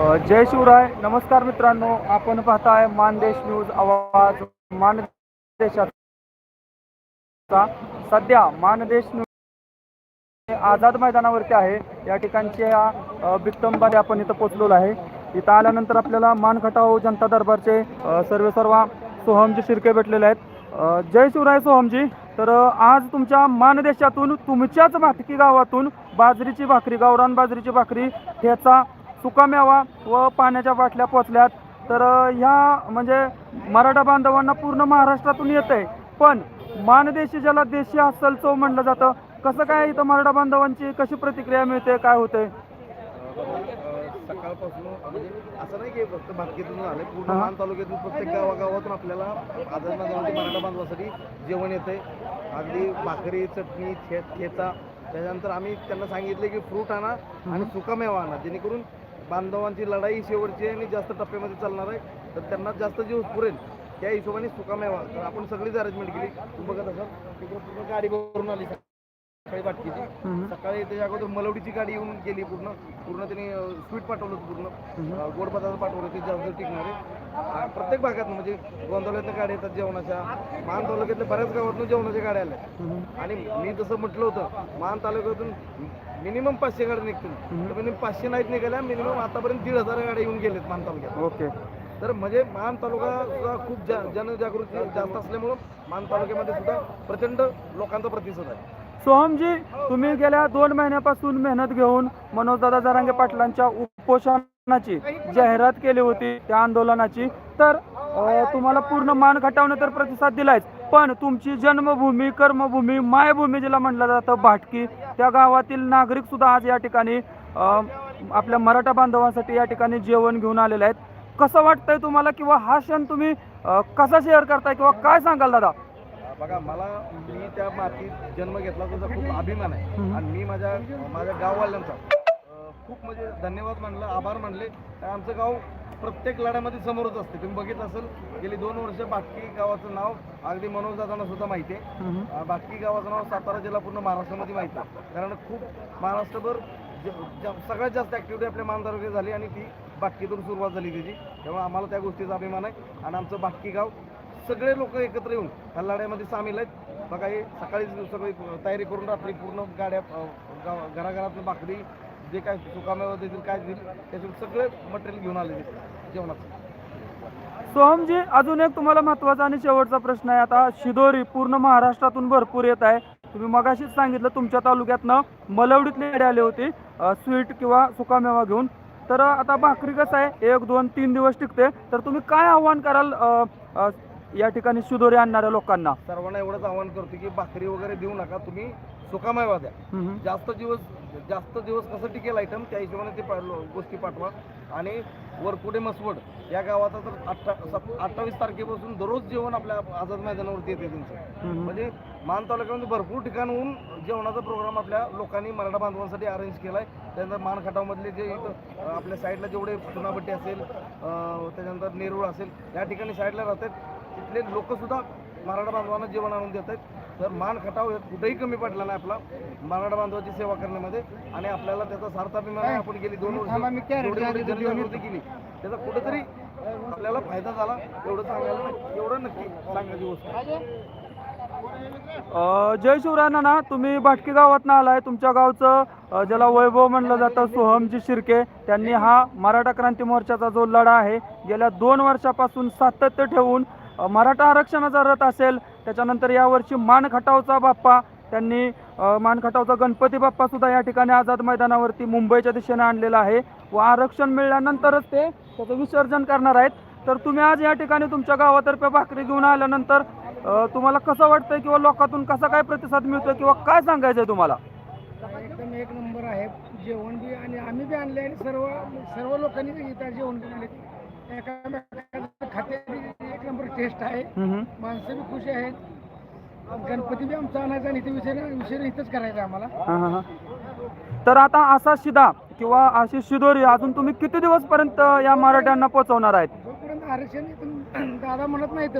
जय शिवराय. नमस्कार मित्रांनो आपण पाहताय मानदेश न्यूज आवाज. मानदेशाचा सध्या मानदेश न्यूज हे आझाद मैदानावरती आहे. या ठिकाणच्या अ, आपण इथं पोचलेलो आहे. इथं आल्यानंतर आपल्याला मानखटाव जनता दरबारचे अ, सर्व सर्व सोहमजी शिर्के भेटलेले आहेत. जय शिवराय सोहमजी. तर आज तुमच्या मानदेशातून तुमच्याच भातकी गावातून बाजरीची भाकरी गावरान बाजरीची भाकरी ह्याचा सुकामेवा व पाण्याच्या बाटल्या पोचल्यात. तर ह्या म्हणजे मराठा बांधवांना पूर्ण महाराष्ट्रातून येत आहे पण मानदेशी ज्याला देशी अस्सल चव म्हणलं जातं कसं काय इथं मराठा बांधवांची कशी प्रतिक्रिया मिळते काय होते सकाळपासून असं नाही की फक्त भातकीतून आले पूर्ण. मान तालुक्यातून प्रत्येक गावागावातून आपल्याला मराठा बांधवासाठी जेवण येते अगदी भाकरी चटणी ठे ठेचा त्याच्यानंतर आम्ही त्यांना सांगितले की फ्रूट आणा आणि सुकामेवा आणा जेणेकरून बांधवांची लढाई शेवटची आहे आणि जास्त टप्प्यामध्ये चालणार आहे तर त्यांना जास्त जीव पुरेल. त्या हिशोबाने सुकामेवा. तर आपण सगळीच अरेंजमेंट केली. तू बघत असाल तिकडे पूर्ण गाडी भरून आली सकाळी. हम्म. सकाळी त्याच्या अगोदर मलवडीची गाडी येऊन गेली पूर्ण. पूर्ण त्यांनी स्वीट पाठवलं होतं पूर्ण. गोड पदार्थ पाठवले ते जास्त टिकणारे प्रत्येक भागात म्हणजे गोंधळ्यातल्या गाड्या येतात जेवणाच्या. मान तालुक्यातल्या बऱ्याच गावातून जेवणाच्या गाड्या आल्या. आणि मी जसं म्हटलं होतं मान तालुक्यातून मिनिमम पाचशे गाड्या निघतील. तर मिनिमम पाचशे नाहीत निघाल्या मिनिमम आतापर्यंत दीड हजार गाड्या येऊन गेलेत मान तालुक्यात ओके. तर म्हणजे मान तालुका खूप जा जनजागृती जास्त असल्यामुळं मान तालुक्यामध्ये सुद्धा प्रचंड लोकांचा प्रतिसाद आहे. सोहमजी तुम्ही गेल्या दोन महिन्यापासून मेहनत घेऊन मनोजदादा जरांगे पाटलांच्या उपोषणाची जाहिरात केली होती त्या आंदोलनाची. तर तुम्हाला पूर्ण मान खटावनं तर प्रतिसाद दिलायच. पण तुमची जन्मभूमी कर्मभूमी मायभूमी जिला म्हटलं जातं भाटकी. त्या गावातील नागरिक सुद्धा आज या ठिकाणी आपल्या मराठा बांधवांसाठी या ठिकाणी जेवण घेऊन आलेले आहेत. कसं वाटतंय तुम्हाला किंवा हा क्षण तुम्ही कसा शेअर करताय किंवा काय सांगाल दादा? बघा मला मी त्या मातीत जन्म घेतला त्याचा खूप अभिमान आहे. आणि मी माझ्या माझ्या गाववाल्यांचा खूप म्हणजे धन्यवाद मानलं आभार मानले आमचं गाव प्रत्येक लढ्यामध्ये समोरच असते. तुम्ही बघितलं असेल गेली दोन वर्ष बाकी गावाचं नाव अगदी मनोज दादांना सुद्धा माहिती आहे. बाकी गावाचं नाव सातारा जिल्हा पूर्ण महाराष्ट्रामध्ये माहिती आहे. कारण खूप महाराष्ट्रभर सगळ्यात जास्त ॲक्टिव्हिटी आपल्या मान तालुक्यात झाली आणि ती बाटकीतून सुरुवात झाली त्याची. त्यामुळे आम्हाला त्या गोष्टीचा अभिमान आहे. आणि आमचं बाटकी गाव सगळे लोक एकत्र येऊन ह्या लढ्यामध्ये सामील आहेत. बघा हे सकाळी सगळी तयारी करून रात्री पूर्ण गाड्या घराघरातून भाकरी जे काय सुकामेवा देतील काय देतील त्याचे सगळे मटेरियल घेऊन आले जेवणाचं. सोहमजी अजून एक तुम्हाला महत्त्वाचा आणि शेवटचा प्रश्न आहे. आता शिदोरी पूर्ण महाराष्ट्रातून भरपूर येत आहे. तुम्ही मगाशीच सांगितलं तुमच्या तालुक्यातनं मलवडीतले गाडी आली होती स्वीट किंवा सुकामेवा घेऊन. तर आता भाकरी कसं आहे? एक दोन तीन दिवस टिकते. तर तुम्ही काय आव्हान कराल या ठिकाणी शिदोरी आणणाऱ्या लोकांना? सर्वांना एवढंच आवाहन करतो की भाकरी वगैरे देऊ नका. तुम्ही सुकामेवा द्या हम्म. जास्त दिवस जास्त दिवस कसं टिकेल आयटम त्या हिशोबाने ते गोष्टी पाठवा. आणि वरकुडे मसवड. या गावाचा तर अठ्ठा अठ्ठावीस तारखेपासून दररोज जेवण आपल्या आझाद मैदानावरती येते त्यांचं. म्हणजे मान तालुक्यामध्ये भरपूर ठिकाणहून जेवणाचा प्रोग्राम आपल्या लोकांनी मराठा बांधवांसाठी अरेंज केला आहे त्यानंतर मान खटावमधले जे आपल्या साईडला जेवढे चुनाभट्टी असेल त्याच्यानंतर नेरूळ असेल या ठिकाणी साईडला राहतात. तिथले लोकसुद्धा मराठा बांधवांना जेवण आणून देत आहेत तर मान खटाव हे कुठेही कमी पडला नाही आपला. मराठा बांधवाची सेवा करण्यामध्ये. आणि आपल्याला त्याचा सार्थ अभिमान आहे आपण गेली दोन वर्ष केली त्याचा कुठेतरी आपल्याला फायदा झाला. एवढं सांगायला नाही एवढं नक्की सांगायची गोष्ट. आहे. अ, जय शिवराय नाना तुम्ही भाटकी गावातनं आलाय. तुमच्या गावचं ज्याला वैभव म्हणलं जातं सोहमजी शिर्के त्यांनी हा मराठा क्रांती मोर्चाचा जो लढा आहे गेल्या दोन वर्षापासून सातत्य ठेवून मराठा आरक्षणाचा रथ असेल त्याच्यानंतर यावर्षी मान खटावचा बाप्पा त्यांनी मानखटावचा मान खटावचा गणपती बाप्पा सुद्धा या ठिकाणी आझाद मैदानावरती मुंबईच्या दिशेने आणलेला आहे व आरक्षण मिळाल्यानंतरच ते त्याचं विसर्जन करणार आहेत. तर तुम्ही आज या ठिकाणी तुमच्या गावातर्फे भाकरी घेऊन आल्यानंतर तुम्हाला कसं वाटतंय किंवा लोकातून कसा काय प्रतिसाद मिळतोय किंवा काय सांगायचंय तुम्हाला? एकदम एक नंबर आहे. जेवण बी आणि आम्ही बी आणले आणि सर्व सर्व लोकांनी जेवण बी आणले खाते टेस्ट आहे. माणसं बी खुश आहेत. गणपती बी आमचा आणायचा आणि इथे विषय विषय इथंच करायचा आम्हाला. हा, हा, हा. तर आता असा शिदा किंवा अशी शिदोरी अजून तुम्ही किती दिवस पर्यंत या मराठ्यांना पोहोचवणार आहेत? जोपर्यंत आरक्षण दादा म्हणत नाहीत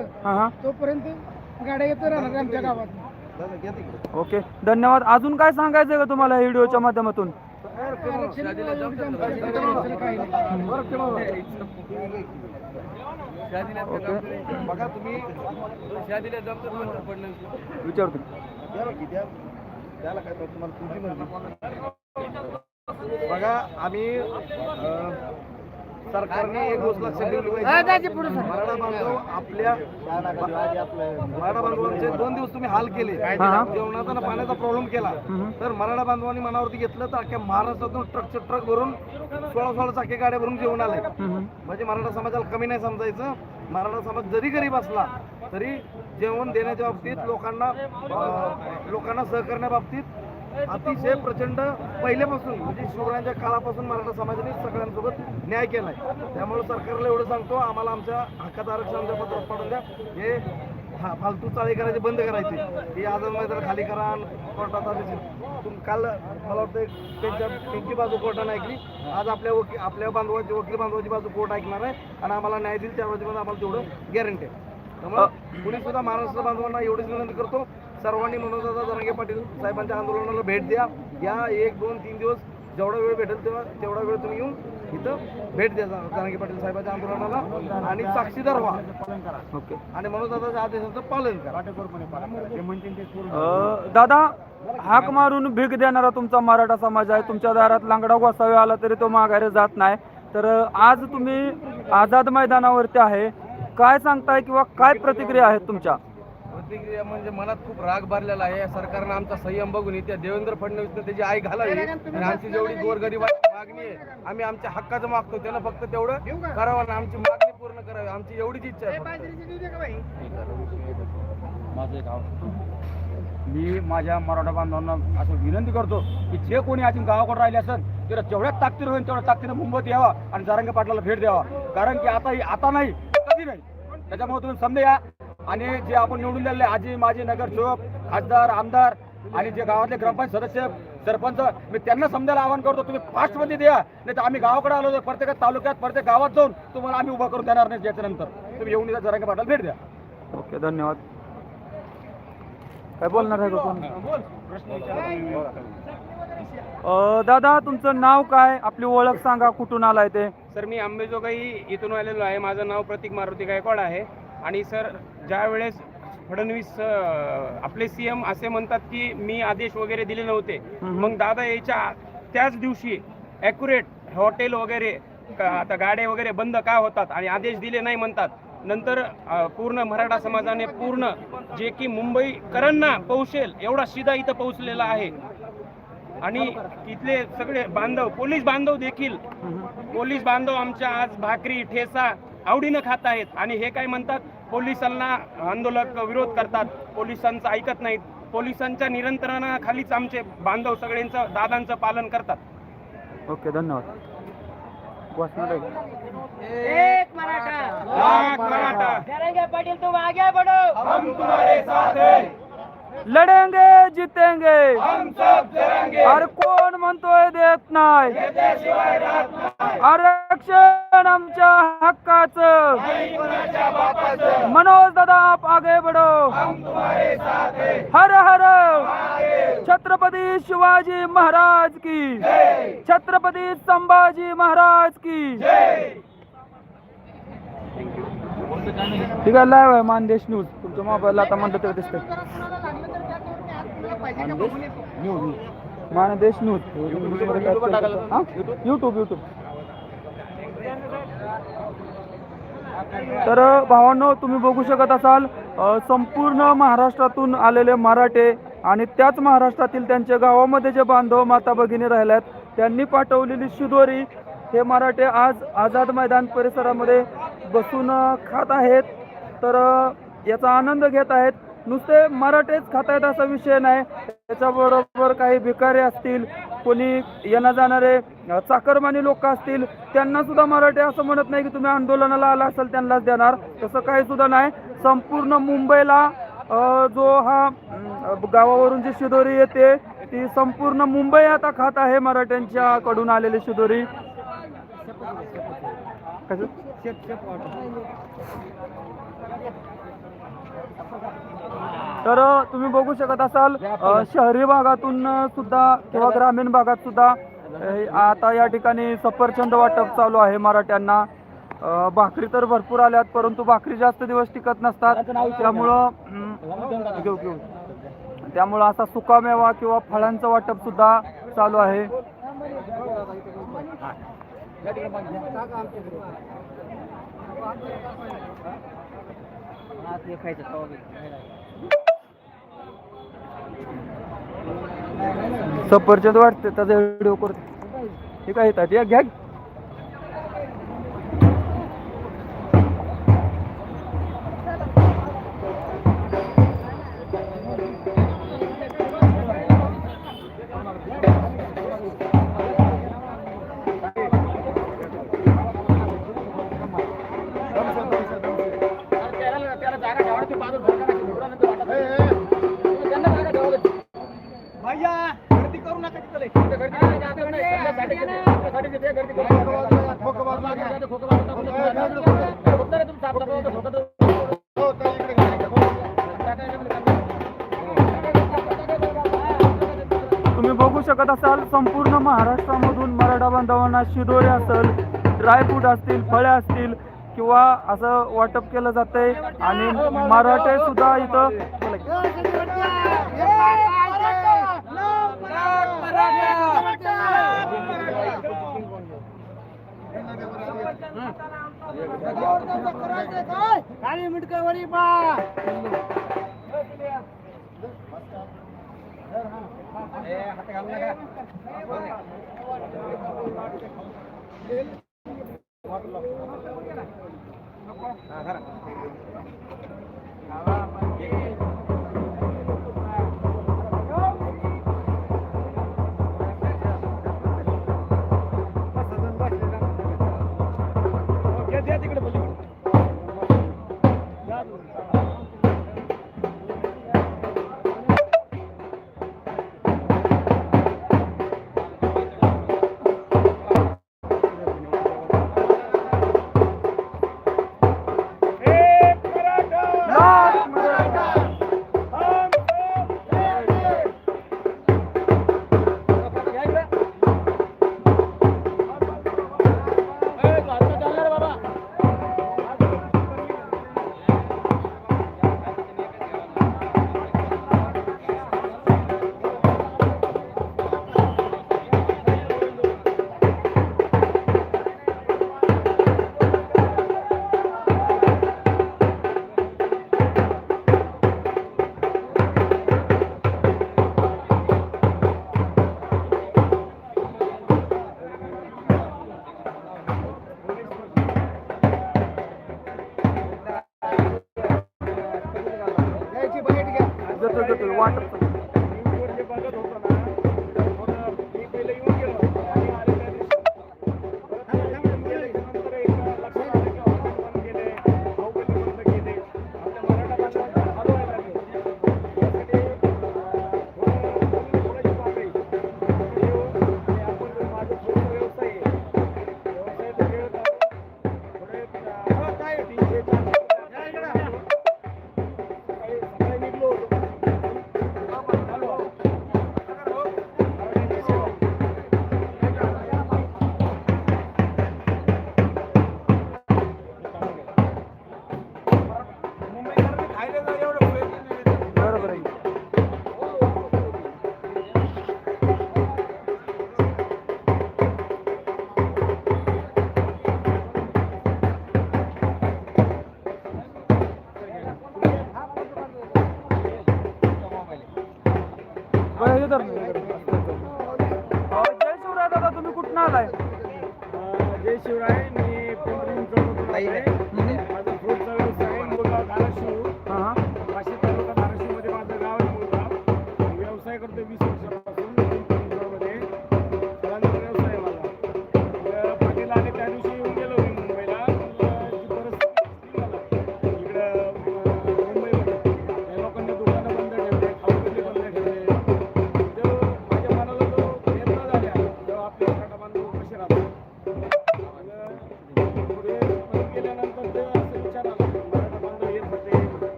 तोपर्यंत गाड्या येत राहणार आमच्या गावात. ओके. धन्यवाद. अजून काय सांगायचं का तुम्हाला व्हिडिओच्या माध्यमातून? बघा तुम्ही विचारतो. द्यायला काय तुम्हाला तुमची. बघा आम्ही सरकारने एक गोष्ट लक्षात ठेवली पाहिजे मराठा बांधव आपल्या मराठा बांधवांचे दोन दिवस तुम्ही हाल केले. जेवणाचा आणि पाण्याचा प्रॉब्लेम केला. तर मराठा बांधवांनी मनावरती घेतलं तर अख्ख्या महाराष्ट्रातून ट्रकचे ट्रक भरून सोळा सोळा चाकी गाड्या भरून जेवण आले. म्हणजे मराठा समाजाला कमी नाही समजायचं मराठा समाज जरी गरीब असला तरी जेवण देण्याच्या बाबतीत लोकांना लोकांना सहकरण्याबाबतीत अतिशय प्रचंड पहिल्यापासून म्हणजे शिवरायांच्या काळापासून मराठा समाजाने सगळ्यांसोबत न्याय केलाय. त्यामुळे सरकारला एवढं सांगतो आम्हाला आमच्या हक्कात आरक्षणाच्या पत्रात पाठवून द्या. हे हा फालतू चाळी करायचे बंद करायचे. हे आझाद मैदान खाली करा आणि कोर्टात आदेश. तुम काल मला वाटतं त्यांच्या त्यांची बाजू कोर्टानं ऐकली. आज आपल्या वकील आपल्या बांधवाची वकील बांधवाची बाजू कोर्ट ऐकणार आहे. आणि आम्हाला न्याय देईल त्या बाजूमध्ये आम्हाला तेवढं गॅरंटी आहे. त्यामुळे कुणी सुद्धा महाराष्ट्र बांधवांना एवढीच विनंती करतो. सर्वांनी मनोजदादा जरांगे पाटील साहेबांच्या आंदोलनाला भेट द्या. या एक दोन तीन दिवस जेवढा वेळ भेटेल तेव्हा तेवढा वेळ तुम्ही येऊन इथं भेट द्या जरांगे पाटील साहेबांच्या आंदोलनाला आणि साक्षीदार व्हा ओके. आणि मनोजदादाच्या आदेशाचं पालन करा. दादा हाक मारून भीक देणारा तुमचा मराठा समाज आहे. तुमच्या दारात लांगडा गोसावी आला तरी तो माघारी जात नाही. तर आज तुम्ही आझाद मैदानावरती आहे. काय सांगताय किंवा काय प्रतिक्रिया आहेत तुमच्या? प्रतिक्रिया म्हणजे मनात खूप राग भरलेला आहे. सरकारनं आमचा संयम बघून इथे देवेंद्र फडणवीसनं त्याची आई घालावी. आणि आमची जेवढी गोरगरिबाची मागणी आहे. आम्ही आमच्या हक्काचं मागतो त्यानं फक्त तेवढं करावं आणि आमची मागणी पूर्ण करावी. आमची एवढीच इच्छा आहे माझं गाव मी माझ्या मराठा बांधवांना असं विनंती करतो की जे कोणी अजून गावाकडे राहिले असेल तर जेवढ्या ताकदीर होईल तेवढ्या ताकदीनं मुंबईत यावा आणि जारंगे पाटलाला भेट द्यावा. कारण की आता आता नाही कधी नाही. त्याच्यामुळे तुम्ही समजा या आणि जे आपण निवडून दिलेले आजी माजी नगरसेवक खासदार आमदार आणि जे गावातले ग्रामपंचायत सदस्य सरपंच मी त्यांना समजायला आवाहन करतो तुम्ही फास्टमध्ये द्या. नाही तर आम्ही गावाकडे आलो तर प्रत्येक तालुक्यात प्रत्येक गावात जाऊन तुम्हाला आम्ही उभा करून देणार नाही याच्यानंतर. तुम्ही येऊन इथं जरांगे पाटलाला भेट द्या. ओके धन्यवाद. काय बोलणार आहे कोण? दादा तुमचं नाव काय? आपली ओळख सांगा कुठून आलाय ते? सर मी अंबेजोगाई इथून आलेलो आहे. माझं नाव प्रतीक मारुती गायकवाड आहे. आणि सर ज्या वेळेस फडणवीस आपले सीएम असे म्हणतात की मी आदेश वगैरे दिले नव्हते. मग दादा यायच्या त्याच दिवशी ॲक्युरेट हॉटेल वगैरे क- आता गाड्या वगैरे बंद का होतात आणि आदेश दिले नाही म्हणतात. नंतर पूर्ण मराठा समाजाने पूर्ण जे की मुंबईकरांना पोहोचेल एवढा शिदा इथं पोहोचलेला आहे. आणि इथले सगळे बांधव पोलीस बांधव देखील. पोलीस बांधव आमच्या आज भाकरी ठेसा आवडीनं खात आहेत. आणि हे काय म्हणतात? पोलिसांना आंदोलक विरोध करतात. पोलिसांचं ऐकत नाहीत. पोलिसांच्या नियंत्रणाखालीच आमचे बांधव सगळ्यांचं दादांचं पालन करतात. ओके धन्यवाद? एक मराठा. लाख मराठा. करेंगे पाटिल तुम आगे बढ़ो हम तुम्हारे साथ हैं. लढेंगे जितेंगे। हम सब जरेंगे. अरे कोण म्हणतोय देत नाही. आरक्षण आमच्या हक्काचं. मनोज दादा आप आगे बढो. हर हर. छत्रपती शिवाजी महाराज की. छत्रपती संभाजी महाराज की. ठीक आहे लाईव्ह आहे मानदेश न्यूज तुमच्या मोबाईलला आता म्हणलं तर दिसतंय. मानदेश न्यूज युट्यूब युट्यूब तर भावांनो तुम्ही बघू शकत असाल संपूर्ण महाराष्ट्रातून आलेले मराठे आणि त्याच महाराष्ट्रातील त्यांच्या गावामध्ये जे बांधव माता भगिनी राहिल्यात त्यांनी पाठवलेली शिदोरी हे मराठे आज आझाद मैदान परिसरामध्ये बसून खात आहेत. तर याचा आनंद घेत आहेत. नुसते मराठेच खात आहेत असा विषय नाही. त्याच्याबरोबर काही भिकारी असतील कोणी येणं जाणारे चाकरमानी लोक असतील त्यांना सुद्धा मराठी असं म्हणत नाही की तुम्ही आंदोलनाला आला असाल त्यांनाच देणार. तसं काही सुद्धा नाही. संपूर्ण मुंबईला जो हा गावावरून जी शिदोरी येते ती संपूर्ण मुंबई आता खात आहे मराठ्यांच्या कडून आलेली शिदोरी. कसं तर तुम्ही बघू शकत असाल शहरी भागातून सुद्धा किंवा ग्रामीण भागात सुद्धा आता या ठिकाणी सफरचंद वाटप चालू आहे मराठ्यांना. भाकरी तर भरपूर आल्यात परंतु भाकरी जास्त दिवस टिकत नसतात. त्यामुळं घेऊ घेऊ. त्यामुळं असा सुकामेवा किंवा फळांचं वाटप सुद्धा चालू आहे. सफरचंद वाटते त्याचा व्हिडिओ करतो. ठीक आहे येतात? या घ्या. तुम्ही बघू शकत असाल संपूर्ण महाराष्ट्रामधून मराठा बांधवांना शिदोरे असेल ड्रायफ्रूट असतील फळे असतील किंवा असं वाटप केलं जातंय. आणि मराठे सुद्धा इथं खाली मिटकं वरी धरा. Thank you.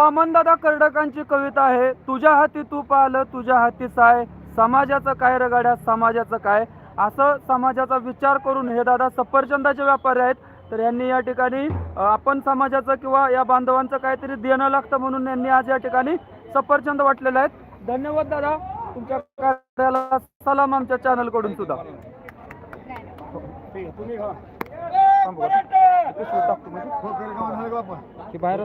वामनदादा कर्डकांची कविता आहे तुझ्या हाती तूप आलं तुझ्या हाती साय. समाजाचं काय रगाड्या समाजाचं काय? असं समाजाचा विचार करून हे दादा सफरचंदाचे व्यापारी आहेत. तर यांनी या ठिकाणी आपण समाजाचं किंवा या बांधवांचं काहीतरी देणं लागतं म्हणून यांनी आज या ठिकाणी सफरचंद वाटलेले आहेत. धन्यवाद दादा. तुमच्या कार्याला सलाम आमच्या चॅनलकडून सुद्धा. म्हणजे. बाहेर